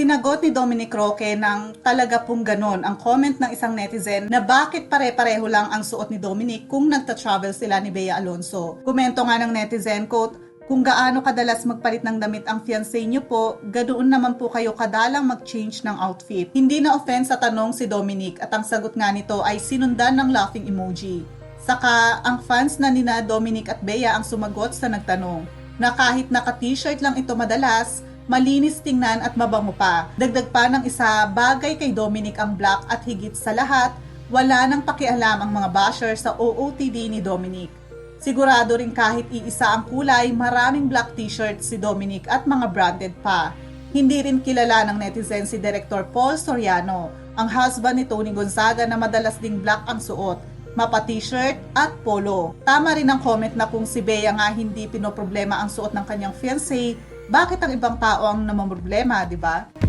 Sinagot ni Dominic Roque ng talaga pong ganon ang comment ng isang netizen na bakit pare-pareho lang ang suot ni Dominic kung nagta-travel sila ni Bea Alonso. Komento nga ng netizen, quote, kung gaano kadalas magpalit ng damit ang fiancé niyo po, ganoon naman po kayo kadalang mag-change ng outfit. Hindi na offense sa tanong si Dominic at ang sagot nga nito ay sinundan ng laughing emoji. Saka, ang fans na nina Dominic at Bea ang sumagot sa nagtanong na kahit naka-t-shirt lang ito madalas, malinis tingnan at mabango pa. Dagdag pa ng isa, bagay kay Dominic ang black at higit sa lahat, wala nang pakialam ang mga basher sa OOTD ni Dominic. Sigurado rin kahit iisa ang kulay, maraming black t-shirt si Dominic at mga branded pa. Hindi rin kilala ng netizen si Director Paul Soriano, ang husband ni Tony Gonzaga na madalas ding black ang suot, mapa t-shirt at polo. Tama rin ang comment na kung si Bea nga hindi pinoproblema ang suot ng kanyang fiancé, bakit ang ibang tao ang namamroblema, di ba?